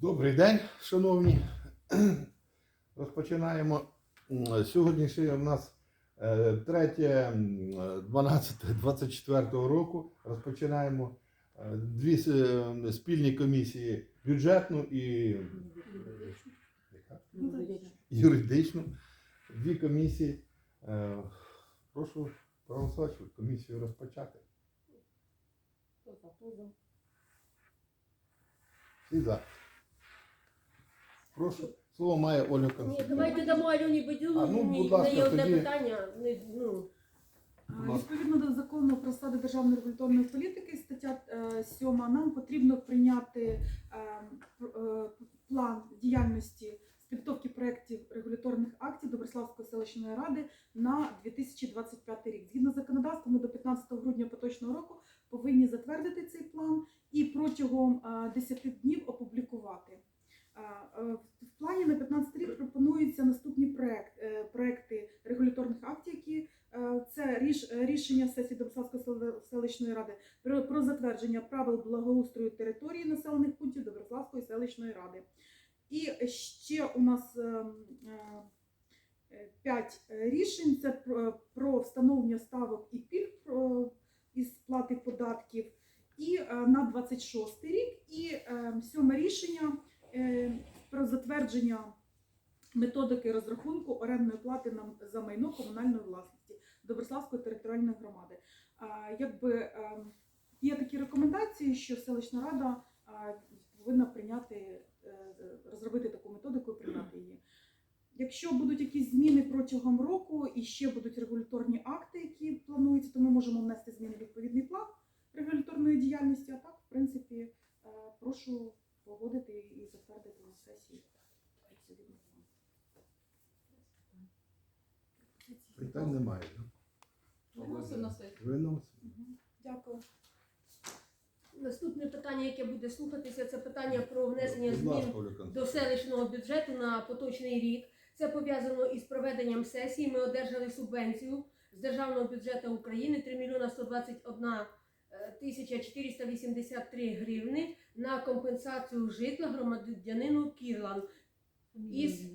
Добрий день, шановні. Розпочинаємо м, сьогоднішній у нас е, 3 12 24 року. Розпочинаємо е, дві е, спільні комісії бюджетну і е, юридичну. Дві комісії. Е, Прошу проголосувати, комісію розпочати. Всі за. Прошу. Слово має Оля Ні, Константинівна. давайте дамо Альоні Бадюлу, А, ну, мені будь ласка, неї одне тоді- питання. Не, ну, ласка. Відповідно до закону про стати державної регуляторної політики, стаття 7, нам потрібно прийняти е, пр- е, план діяльності з підготовки проєктів регуляторних актів Доброславської селищної ради на 2025 рік. Згідно з законодавством, ми до 15 грудня поточного року повинні затвердити цей план і протягом е, 10 днів опублікувати. Е, е, В плані на 15 рік пропонуються наступні проект, е, проекти регуляторних актів, які Е, Це ріш, е, рішення сесії Доброславської селищної ради про, затвердження правил благоустрою території населених пунктів Доброславської селищної ради. І ще у нас е, е, п'ять е, рішень: це про, встановлення ставок і пільг із сплати податків. І е, на 26 рік, і е, сьоме рішення е, про затвердження методики розрахунку орендної плати за майно комунальної власності Доброславської територіальної громади. Якби е, є такі рекомендації, що селищна рада повинна прийняти, е, розробити таку методику і прийняти її. Якщо будуть якісь зміни протягом року і ще будуть регуляторні акти, які плануються, то ми можемо внести зміни в відповідний план регуляторної діяльності. А так, в принципі, е, прошу погодити і затвердити на сесії. Питань немає. Виносимо на сесію. Виносимо. Дякую. наступне питання, яке буде слухатися, це питання про внесення Будь ласка, змін Оля до селищного бюджету на поточний рік. Це пов'язано із проведенням сесії. Ми одержали субвенцію з державного бюджету України 3 мільйона 121 е, тисяча 483 гривни на компенсацію житла громадянину Кірлан із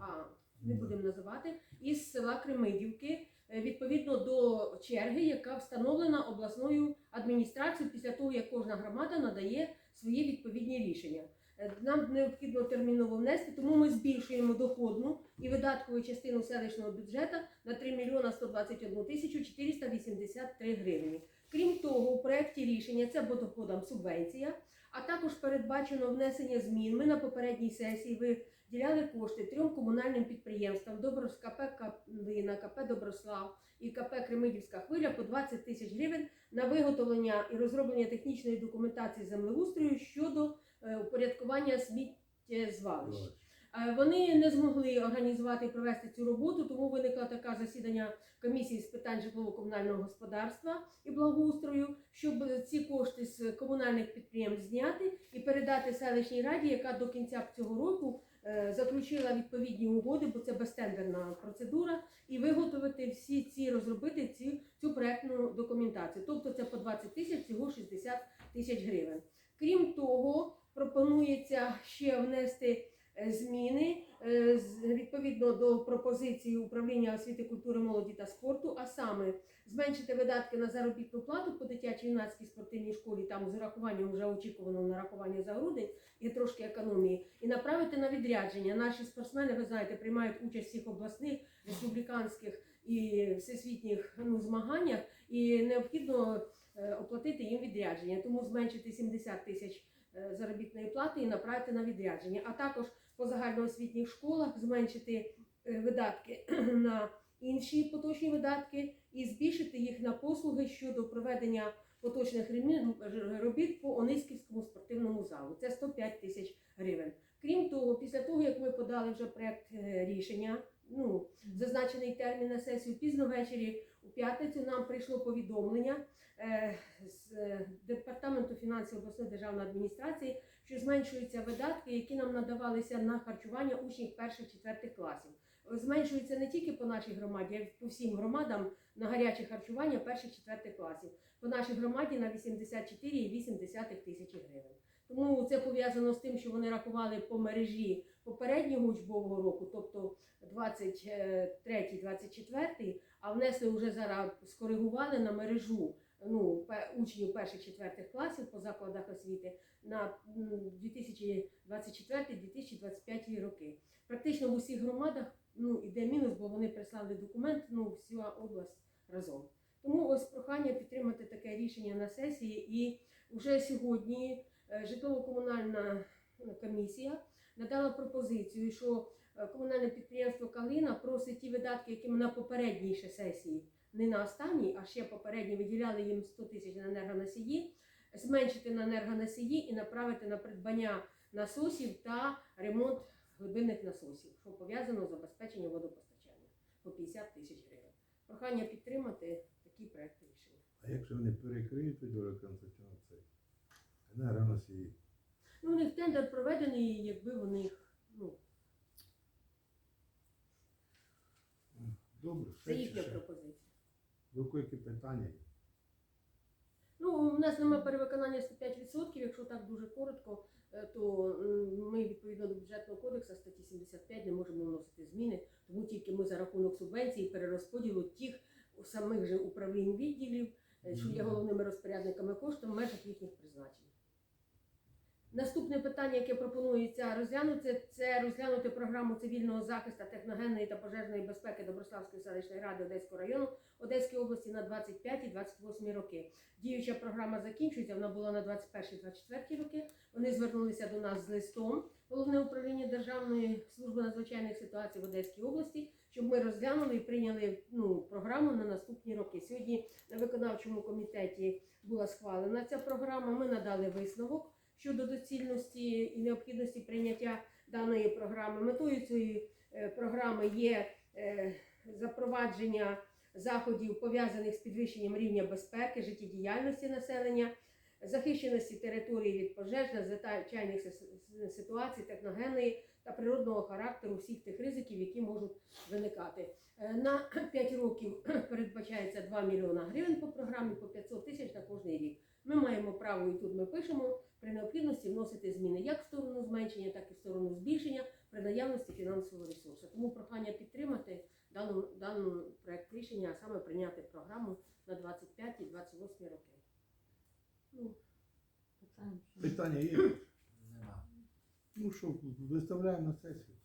а, не будемо називати, із села Кремидівки, відповідно до черги, яка встановлена обласною адміністрацією після того, як кожна громада надає свої відповідні рішення. Е, Нам необхідно терміново внести, тому ми збільшуємо доходну і видаткову частину селищного бюджету на 3 мільйона 121 тисячу 483 гривні. Крім того, у проєкті рішення це по доходам субвенція, а також передбачено внесення змін. Ми на попередній сесії ви виділяли кошти трьом комунальним підприємствам Доброс КП Калина, КП Доброслав і КП Кремидівська хвиля по 20 тисяч гривень на виготовлення і розроблення технічної документації землеустрою щодо е, упорядкування сміттєзвалищ. Е, Вони не змогли організувати і провести цю роботу, тому виникло таке засідання комісії з питань житлово-комунального господарства і благоустрою, щоб ці кошти з комунальних підприємств зняти і передати селищній раді, яка до кінця цього року заключила відповідні угоди, бо це безтендерна процедура, і виготовити всі ці розробити цю, цю проектну документацію. Тобто це по 20 тисяч, всього 60 тисяч гривень. Крім того, пропонується ще внести е, зміни е, відповідно до пропозиції управління освіти, культури, молоді та спорту, а саме зменшити видатки на заробітну плату по дитячій юнацькій спортивній школі, там з урахуванням вже очікуваного нарахування за грудень і трошки економії, і направити на відрядження. Наші спортсмени, ви знаєте, приймають участь всіх обласних, республіканських і всесвітніх ну, змаганнях, і необхідно е, оплатити їм відрядження, тому зменшити 70 тисяч е, заробітної плати і направити на відрядження, а також по загальноосвітніх школах зменшити видатки на інші поточні видатки і збільшити їх на послуги щодо проведення поточних робіт по Ониськівському спортивному залу. Це 105 тисяч гривень. Крім того, після того як ми подали вже проект е, рішення, ну зазначений термін на сесію пізно ввечері у п'ятницю нам прийшло повідомлення е, з е, департаменту фінансів обласної державної адміністрації, що зменшуються видатки, які нам надавалися на харчування учнів перших-четвертих класів. Зменшуються не тільки по нашій громаді, а й по всім громадам на гаряче харчування перших-четвертих класів. По нашій громаді на 84,8 тисячі гривень. Тому це пов'язано з тим, що вони рахували по мережі попереднього учбового року, тобто 23-24, а внесли вже зараз скоригували на мережу ну, учнів перших-четвертих класів по закладах освіти на м, 2024-2025 роки. Практично в усіх громадах ну, іде мінус, бо вони прислали документ, ну, всю область разом. Тому ось прохання підтримати таке рішення на сесії. І вже сьогодні е, житлово-комунальна комісія надала пропозицію, що е, комунальне підприємство Калина просить ті видатки, які ми на попередній сесії, не на останній, а ще попередній виділяли їм 100 тисяч на енергоносії, зменшити на енергоносії і направити на придбання насосів та ремонт глибинних насосів, що пов'язано з забезпеченням водопостачання по 50 тисяч гривень. Прохання підтримати такий проект рішення. А якщо вони перекриють цього цей енергоносії? Ну, у них тендер проведений, якби вони ну, Добре, це все чи їхня ще? пропозиція. До питання? є? Ну, у нас немає перевиконання 105%, якщо так дуже коротко, е, то ми відповідно до бюджетного кодексу статті 75 не можемо вносити зміни, тому тільки ми за рахунок субвенції перерозподілу тих самих же управлінь відділів, е, що є головними розпорядниками коштів в межах їхніх призначень. Наступне питання, яке пропонується розглянути, це розглянути програму цивільного захисту техногенної та пожежної безпеки Доброславської селищної ради Одеського району Одеської області на 25-28 роки. Діюча програма закінчується, вона була на 21-24 роки. Вони звернулися до нас з листом головне управління Державної служби надзвичайних ситуацій в Одеській області, щоб ми розглянули і прийняли ну, програму на наступні роки. Сьогодні на виконавчому комітеті була схвалена ця програма. Ми надали висновок щодо доцільності і необхідності прийняття даної програми. Метою цієї е, програми є е, запровадження заходів, пов'язаних з підвищенням рівня безпеки, життєдіяльності населення, захищеності території від пожеж, надзвичайних ситуацій, техногенної та природного характеру всіх тих ризиків, які можуть виникати. Е, На 5 років передбачається 2 мільйона гривень по програмі, по 500 тисяч на кожний рік. Ми маємо право, і тут ми пишемо, при необхідності вносити зміни як в сторону зменшення, так і в сторону збільшення при наявності фінансового ресурсу. Тому прохання підтримати дану, дану проект рішення, а саме прийняти програму на 25 і 28 роки. Ну, Питання. Питання є? Нема. Ну що, виставляємо на сесію.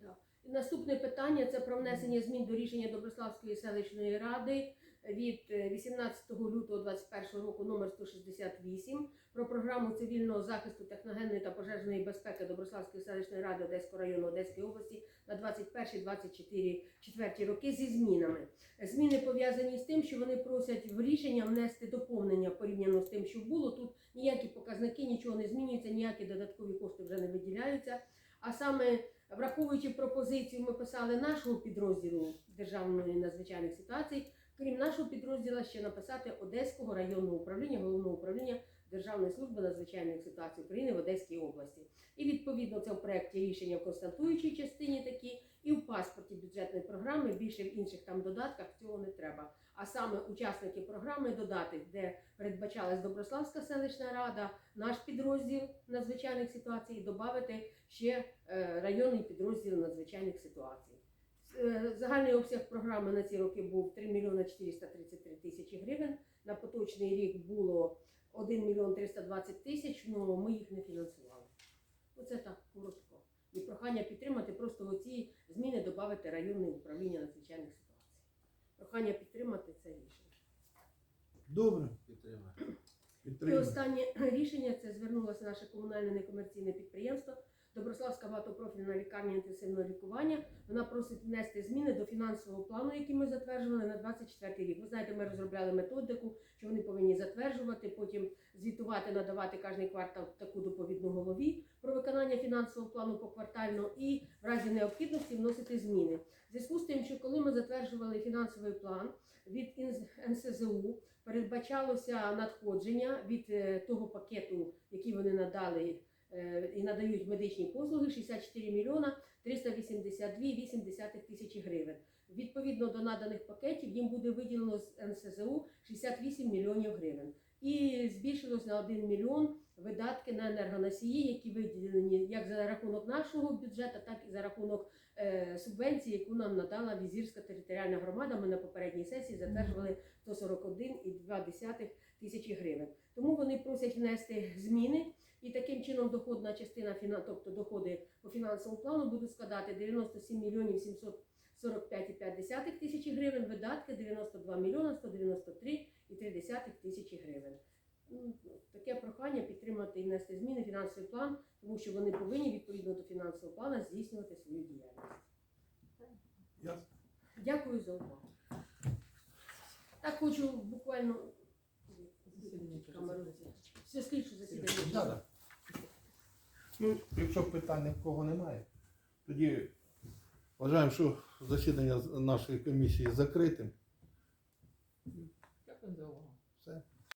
Да. Наступне питання це про внесення змін до рішення Доброславської селищної ради від е, 18 лютого 2021 року номер 168 про програму цивільного захисту техногенної та пожежної безпеки Доброславської селищної ради Одеського району Одеської області на 21-24 роки зі змінами. Зміни пов'язані з тим, що вони просять в рішення внести доповнення порівняно з тим, що було. Тут ніякі показники, нічого не змінюється, ніякі додаткові кошти вже не виділяються. А саме враховуючи пропозицію, ми писали нашого підрозділу Державної надзвичайних ситуацій. Крім нашого підрозділу, ще написати Одеського районного управління, головного управління Державної служби надзвичайних ситуацій України в Одеській області. І відповідно це в проєкті рішення в констатуючій частині такі, і в паспорті бюджетної програми більше в інших там додатках цього не треба. А саме учасники програми додати, де передбачалась Доброславська селищна рада, наш підрозділ надзвичайних ситуацій, і додати ще е, районний підрозділ надзвичайних ситуацій. Е, Загальний обсяг програми на ці роки був 3 мільйони 433 тисячі гривень. На поточний рік було 1 мільйон 320 тисяч, але ми їх не фінансували. Оце так коротко. І прохання підтримати, просто оці зміни додати районне управління надзвичайних ситуацій. Прохання підтримати це рішення. Добре, Підтримаю. І підтримуємо. останнє рішення це звернулося наше комунальне некомерційне підприємство Доброславська багатопрофільна лікарня інтенсивного лікування. Вона просить внести зміни до фінансового плану, який ми затверджували на 24 рік. Ви знаєте, ми розробляли методику, що вони повинні затверджувати, потім звітувати, надавати кожний квартал таку доповідну голові про виконання фінансового плану поквартально і в разі необхідності вносити зміни. В зв'язку з тим, що коли ми затверджували фінансовий план від НСЗУ, передбачалося надходження від е, того пакету, який вони надали і надають медичні послуги 64 мільйона 382,8 тисячі гривень. Відповідно до наданих пакетів їм буде виділено з НСЗУ 68 мільйонів гривень. І збільшилось на 1 мільйон видатки на енергоносії, які виділені як за рахунок нашого бюджету, так і за рахунок е, субвенції, яку нам надала Візірська територіальна громада. Ми на попередній сесії затверджували 141,2 тисячі гривень. Тому вони просять внести зміни. І таким чином доходна частина тобто доходи по фінансовому плану будуть складати 97 мільйонів 745,5 тисячі гривень, видатки 92 мільйона 193,3 тисячі гривень. Ну, Таке прохання підтримати і внести зміни в фінансовий план, тому що вони повинні відповідно до фінансового плану здійснювати свою діяльність. Ясно. Дякую за увагу. Так хочу буквально камеру. Все слідче засідання. Ну, якщо питань ні в кого немає, тоді вважаємо, що засідання нашої комісії закритим.